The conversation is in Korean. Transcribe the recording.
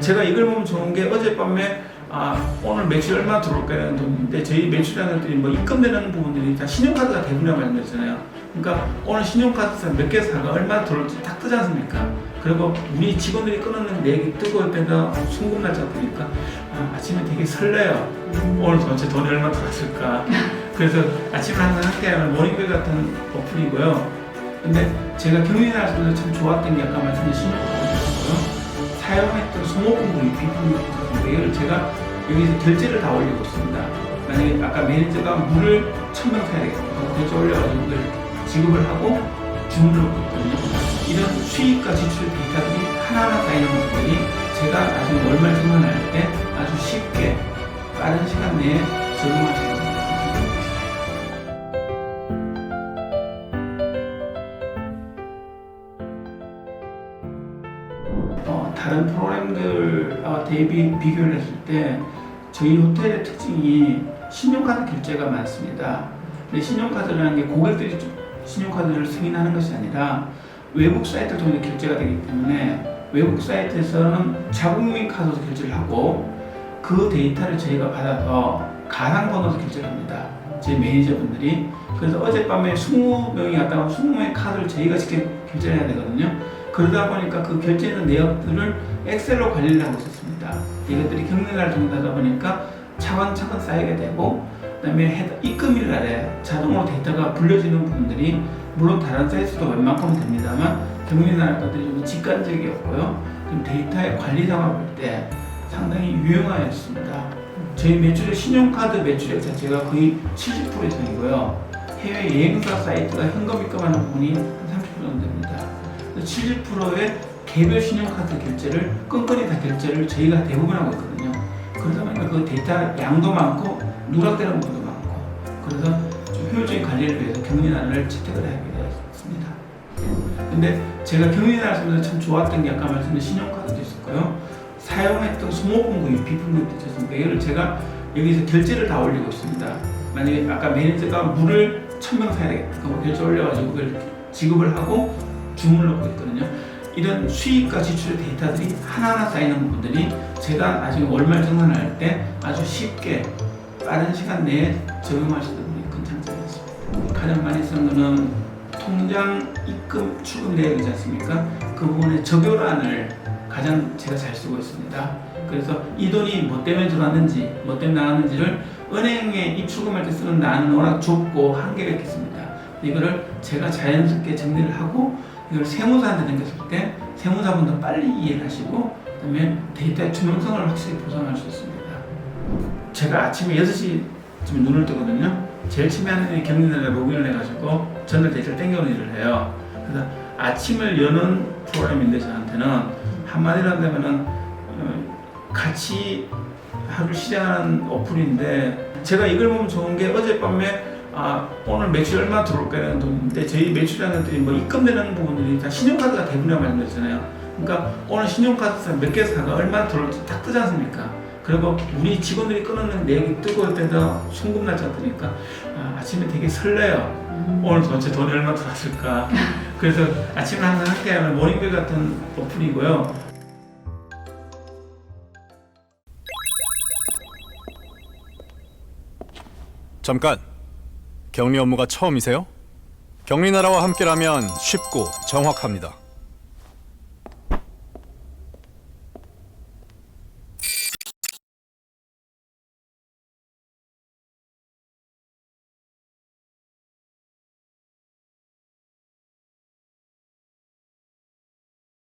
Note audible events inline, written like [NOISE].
제가 이걸 보면 좋은 게 어젯밤에 아, 오늘 매출 얼마 들어올까라는 돈인데 저희 매출량들이 뭐 입금되는 부분들이 다 신용카드가 대부분이라고 말씀드렸잖아요. 그러니까 오늘 신용카드에서 몇 개 사가 얼마 들어올지 딱 뜨지 않습니까? 그리고 우리 직원들이 끊어낸 내역이 뜨고 옆에다 송금 날짜 보니까 아, 아침에 되게 설레요. 오늘 도대체 돈이 얼마 들어왔을까? 그래서 아침에 항상 함께하는 모닝벨 같은 어플이고요. 근데 제가 경리나라에서 참 좋았던 게 아까 말씀드린 신용카드였고요. 사용했던 있었는데 이걸 제가 여기서 결제를 다 올리고 있습니다. 만약에 아까 매니저가 물을 천명 사야 되겠다. 결제 올려가지고 그걸 지급을 하고 주문을 하고 있거든요. 이런 수익과 지출 데이터들이 하나하나 쌓이는 것들이 제가 나중에 월말 정산할 때 아주 쉽게 빠른 시간 내에 적용할 수 있는 다. 어, 다른 프로그램들과 대비 비교를 했을 때 저희 호텔의 특징이 신용카드 결제가 많습니다. 근데 신용카드라는 게 고객들이 좀 신용카드를 승인하는 것이 아니라 외국 사이트를 통해 결제가 되기 때문에 외국 사이트에서는 자국민 카드로 결제를 하고 그 데이터를 저희가 받아서 가상번호로 결제를 합니다. 제 매니저분들이 그래서 어젯밤에 20명이 왔다가 20명의 카드를 저희가 직접 결제를 해야 되거든요. 그러다 보니까 그 결제된 내역들을 엑셀로 관리를 하고 있었습니다. 이것들이 경매를 통하다 보니까 차근차근 쌓이게 되고 그다음에 해- 입금일 날에 자동으로 데이터가 불려지는 부분들이 물론 다른 사이트도 웬만큼은 됩니다만 경매날 것들이 좀 직관적이었고요. 좀 데이터의 관리상을 볼때 상당히 유용하였습니다. 저희 매출의 신용카드 매출액 자체가 거의 70% 이상이고요. 해외 여행사 사이트가 현금 입금하는 부분이 한30% 정도 됩니다. 70%의 개별 신용카드 결제를 끈끈이 다 결제를 저희가 대부분 하고 있거든요. 그러다 보니까 그 데이터 양도 많고 누락되는 부분도 많고 그래서 좀 효율적인 관리를 위해서 경리난을 채택을 되었습니다. 근데 제가 경리난을 쓰면서 참 좋았던 게 아까 말씀드린 신용카드도 있었고요. 사용했던 소모품도 비품도 있었습니다. 이거를 제가 여기서 결제를 다 올리고 있습니다. 만약에 아까 매니저가 물을 천명 사야 되겠다. 그럼 결제 올려가지고 그걸 지급을 하고 주문을 하고 있거든요. 이런 수익과 지출의 데이터들이 하나하나 쌓이는 부분들이 제가 나중에 월말 정산할 때 아주 쉽게 빠른 시간 내에 있는 부분이 큰 장점이었습니다. 가장 많이 쓰는 거는 통장 입금 출금 내역이지 않습니까? 그 부분의 적요란을 가장 제가 잘 쓰고 있습니다. 그래서 이 돈이 뭐 때문에 들어왔는지, 뭐 때문에 나갔는지를 은행에 입출금할 때 쓰는 난은 워낙 좁고 한계가 있겠습니다. 이거를 제가 자연스럽게 정리를 하고 이걸 세무사한테 넘겼을 때 세무사분도 빨리 이해를 하시고 그다음에 데이터의 투명성을 확실히 보장할 수 있습니다. 제가 아침에 6시쯤 눈을 뜨거든요. 제일 처음에 하는 일이 경리날에 로그인을 해가지고 전날 데이터를 땡겨오는 일을 해요. 그래서 아침을 여는 프로그램인데 저한테는 한마디로 한다면은 어, 같이 하루 시작하는 어플인데 제가 이걸 보면 좋은 게 어젯밤에 아 오늘 매출 얼마 들어올까라는 돈인데 저희 매출량들이 뭐 입금되는 부분들이 다 신용카드가 대부분이라고 말씀드렸잖아요. 그러니까 오늘 신용카드에서 몇 개 사가 얼마 들어올지 딱 뜨지 않습니까? 그리고 우리 직원들이 끊어낸 내역이 뜨고 옆에다 송금 날짜 뜨니까 아, 아침에 되게 설레요. 오늘 도대체 돈이 얼마 들어왔을까? [LAUGHS] 그래서 아침에 항상 함께하는 모닝벨 같은 어플이고요. 잠깐. 격리 업무가 처음이세요? 격리 나라와 함께라면 쉽고 정확합니다.